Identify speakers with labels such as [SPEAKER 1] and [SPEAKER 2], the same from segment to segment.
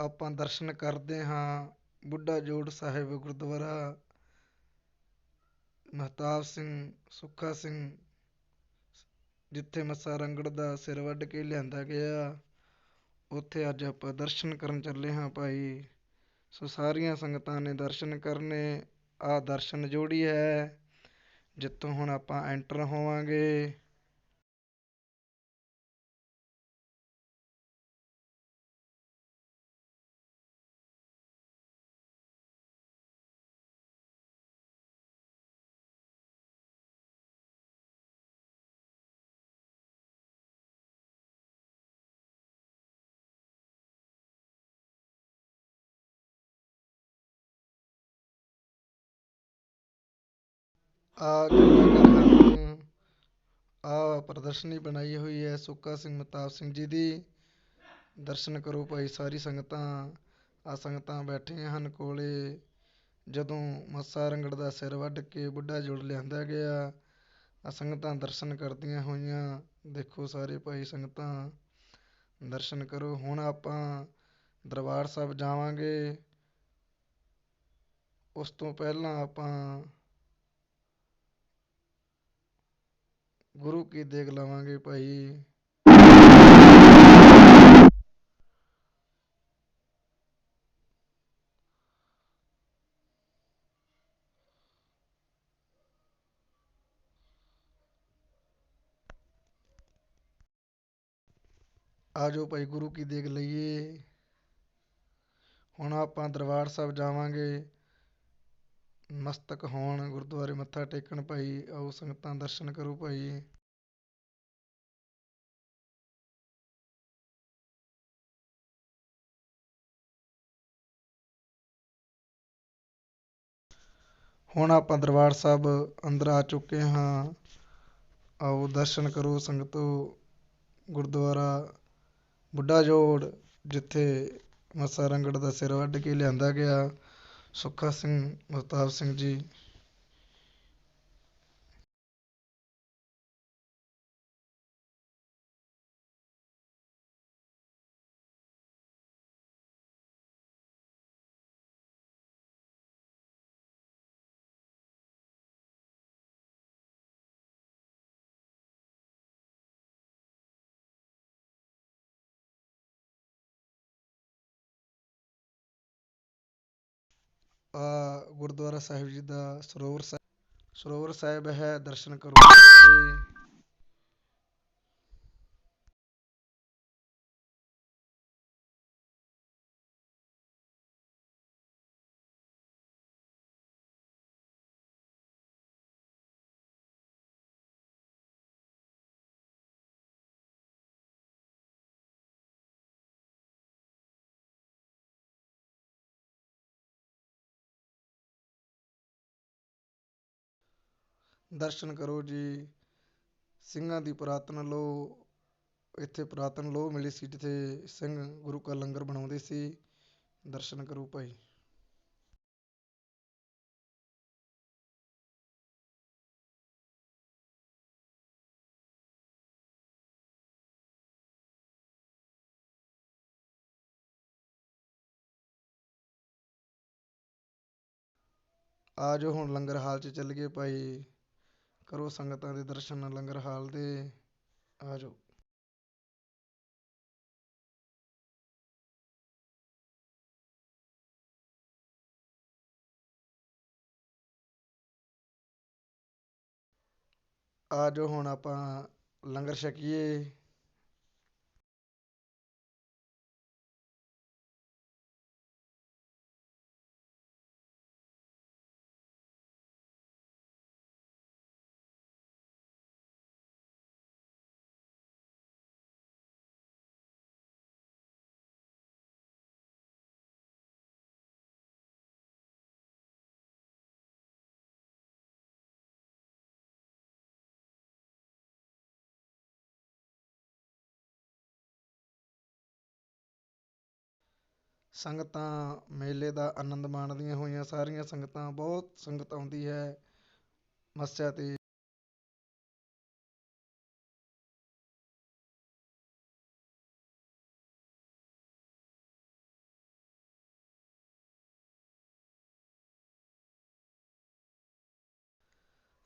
[SPEAKER 1] ਆਪਾਂ ਦਰਸ਼ਨ ਕਰਦੇ ਹਾਂ ਬੁੱਢਾ ਜੋੜ ਸਾਹਿਬ ਗੁਰਦੁਆਰਾ। ਮਹਿਤਾਬ ਸਿੰਘ, ਸੁੱਖਾ ਸਿੰਘ, ਜਿੱਥੇ ਮੱਸਾ ਰੰਗੜ ਦਾ ਸਿਰ ਵੱਢ ਕੇ ਲਿਆਂਦਾ ਗਿਆ। ਉੱਥੇ ਅੱਜ ਆਪਾਂ ਦਰਸ਼ਨ ਕਰਨ ਚੱਲੇ ਹਾਂ ਭਾਈ। ਸੋ ਸਾਰੀਆਂ ਸੰਗਤਾਂ ਨੇ ਦਰਸ਼ਨ ਕਰਨੇ। ਆ ਦਰਸ਼ਨ ਜੋੜੀ ਹੈ, ਜਿੱਥੋਂ ਹੁਣ ਆਪਾਂ ਐਂਟਰ ਹੋਵਾਂਗੇ। ਆ ਆ ਪ੍ਰਦਰਸ਼ਨੀ ਬਣਾਈ ਹੋਈ ਹੈ ਸੁੱਕਾ ਸਿੰਘ ਮਤਾਬ ਸਿੰਘ ਜੀ ਦੀ। ਦਰਸ਼ਨ ਕਰੋ ਭਾਈ ਸਾਰੀ ਸੰਗਤਾਂ। ਆ ਸੰਗਤਾਂ ਬੈਠੀਆਂ ਹਨ ਕੋਲੇ। ਜਦੋਂ ਮੱਸਾ ਰੰਗੜ ਦਾ ਸਿਰ ਵੱਢ ਕੇ ਬੁੱਢਾ ਜੋੜ ਲਿਆਂਦਾ ਗਿਆ, ਆ ਸੰਗਤਾਂ ਦਰਸ਼ਨ ਕਰਦੀਆਂ ਹੋਈਆਂ। ਦੇਖੋ ਸਾਰੇ ਭਾਈ ਸੰਗਤਾਂ, ਦਰਸ਼ਨ ਕਰੋ। ਹੁਣ ਆਪਾਂ ਦਰਬਾਰ ਸਾਹਿਬ ਜਾਵਾਂਗੇ। ਉਸ ਤੋਂ ਪਹਿਲਾਂ ਆਪਾਂ ਗੁਰੂ ਕੀ ਦੇਖ ਲਵਾਂਗੇ ਭਾਈ। ਆ ਜਾਓ ਭਾਈ ਗੁਰੂ ਕੀ ਦੇਖ ਲਈਏ। ਹੁਣ ਆਪਾਂ ਦਰਬਾਰ ਸਾਹਿਬ ਜਾਵਾਂਗੇ। ਮਸਤਕ ਹੋਣ, ਗੁਰਦੁਆਰੇ ਮੱਥਾ ਟੇਕਣ ਭਾਈ, ਆਓ ਸੰਗਤਾਂ ਦਰਸ਼ਨ ਕਰੋ ਭਾਈ। ਹੁਣ ਆਪਾਂ ਦਰਬਾਰ ਸਾਹਿਬ ਅੰਦਰ ਆ ਚੁੱਕੇ ਹਾਂ। ਆਓ ਦਰਸ਼ਨ ਕਰੋ ਸੰਗਤੋ, ਗੁਰਦੁਆਰਾ ਬੁੱਢਾ ਜੋੜ, ਜਿੱਥੇ ਮੱਸਾ ਰੰਗੜ ਦਾ ਸਿਰ ਵੱਢ ਕੇ ਲਿਆਂਦਾ ਗਿਆ। ਸੁੱਖਾ ਸਿੰਘ ਮਹਤਾਬ ਸਿੰਘ ਜੀ ਗੁਰਦੁਆਰਾ ਸਾਹਿਬ ਜੀ ਦਾ ਸਰੋਵਰ ਸਾਹਿਬ ਸਰੋਵਰ ਸਾਹਿਬ ਹੈ ਦਰਸ਼ਨ ਕਰੋ ਸਾਰੇ। ਦਰਸ਼ਨ ਕਰੋ ਜੀ। ਸਿੰਘਾਂ ਦੀ ਪੁਰਾਤਨ ਲੋਹ ਇੱਥੇ ਪੁਰਾਤਨ ਲੋਹ ਮਿਲੀ ਸੀ ਜਿੱਥੇ ਸਿੰਘ ਗੁਰੂ ਕਾ ਲੰਗਰ ਬਣਾਉਂਦੇ ਸੀ। ਦਰਸ਼ਨ ਕਰੋ ਭਾਈ। ਆ ਜਾਓ ਹੁਣ ਲੰਗਰ ਹਾਲ 'ਚ ਚੱਲ ਗਏ ਭਾਈ। ਕਰੋ ਸੰਗਤਾਂ ਦੇ ਦਰਸ਼ਨ ਲੰਗਰ ਹਾਲ ਦੇ, ਆ ਜਾਓ। ਆ ਜਾਓ ਹੁਣ ਆਪਾਂ ਲੰਗਰ ਛਕੀਏ। ਸੰਗਤਾਂ ਮੇਲੇ ਦਾ ਆਨੰਦ ਮਾਣਦੀਆਂ ਹੋਈਆਂ, ਸਾਰੀਆਂ ਸੰਗਤਾਂ, ਬਹੁਤ ਸੰਗਤ ਆਉਂਦੀ ਹੈ ਮੱਸਿਆ 'ਤੇ।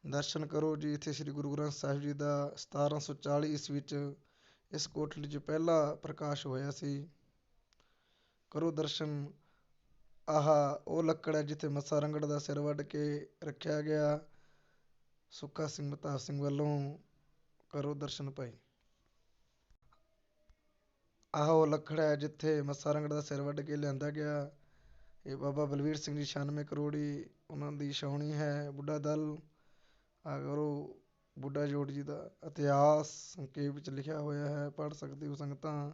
[SPEAKER 1] ਦਰਸ਼ਨ ਕਰੋ ਜੀ, ਇੱਥੇ ਸ੍ਰੀ ਗੁਰੂ ਗ੍ਰੰਥ ਸਾਹਿਬ ਜੀ ਦਾ ਸਤਾਰਾਂ ਸੌ ਚਾਲੀ ਈਸਵੀ 'ਚ ਇਸ ਕੋਠਲੀ 'ਚ ਪਹਿਲਾ ਪ੍ਰਕਾਸ਼ ਹੋਇਆ ਸੀ। ਕਰੋ ਦਰਸ਼ਨ। ਆਹਾ, ਉਹ ਲੱਕੜ ਹੈ ਜਿੱਥੇ ਮੱਸਾ ਰੰਗੜ ਦਾ ਸਿਰ ਵੱਢ ਕੇ ਰੱਖਿਆ ਗਿਆ। ਸੁੱਖਾ ਸਿੰਘ ਮਹਤਾਬ ਸਿੰਘ ਵੱਲੋਂ ਕਰੋ ਦਰਸ਼ਨ ਭਾਈ। ਆਹ, ਉਹ ਲੱਕੜ ਹੈ ਜਿੱਥੇ ਮੱਸਾ ਰੰਗੜ ਦਾ ਸਿਰ ਵੱਢ ਕੇ ਲਿਆਂਦਾ ਗਿਆ। ਇਹ ਬਾਬਾ ਬਲਵੀਰ ਸਿੰਘ ਜੀ 96 ਕਰੋੜੀ, ਉਹਨਾਂ ਦੀ ਛਾਉਣੀ ਹੈ ਬੁੱਢਾ ਦਲ। ਆ ਕਰੋ ਬੁੱਢਾ ਜੋੜ ਜੀ ਦਾ ਇਤਿਹਾਸ ਸੰਖੇਪ ਵਿੱਚ ਲਿਖਿਆ ਹੋਇਆ ਹੈ, ਪੜ੍ਹ ਸਕਦੇ ਹੋ ਸੰਗਤਾਂ।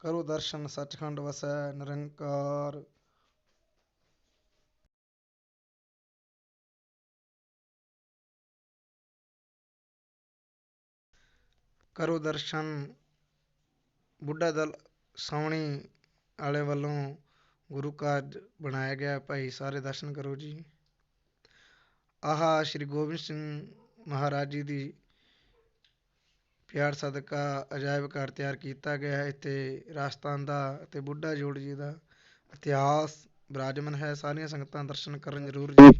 [SPEAKER 1] ਕਰੋ ਦਰਸ਼ਨ, ਸੱਚਖੰਡ ਵਸੈ ਨਿਰੰਕਾਰ। ਕਰੋ ਦਰਸ਼ਨ, ਬੁੱਢਾ ਦਲ ਸਾਉਣੀ ਵਾਲੇ ਵੱਲੋਂ ਗੁਰੂ ਕਾਰਜ ਬਣਾਇਆ ਗਿਆ। ਭਾਈ ਸਾਰੇ ਦਰਸ਼ਨ ਕਰੋ ਜੀ। ਆਹਾ, ਸ੍ਰੀ ਗੋਬਿੰਦ ਸਿੰਘ ਮਹਾਰਾਜ ਜੀ ਦੀ ਪਿਆਰ ਸਦਕਾ ਅਜਾਇਬ ਘਰ ਤਿਆਰ ਕੀਤਾ ਗਿਆ ਹੈ। ਇੱਥੇ ਰਾਜਸਥਾਨ ਦਾ ਅਤੇ ਬੁੱਢਾ ਜੋੜ ਜੀ ਦਾ ਇਤਿਹਾਸ ਬਿਰਾਜਮਾਨ ਹੈ। ਸਾਰੀਆਂ ਸੰਗਤਾਂ ਦਰਸ਼ਨ ਕਰਨ ਜ਼ਰੂਰ ਜੀ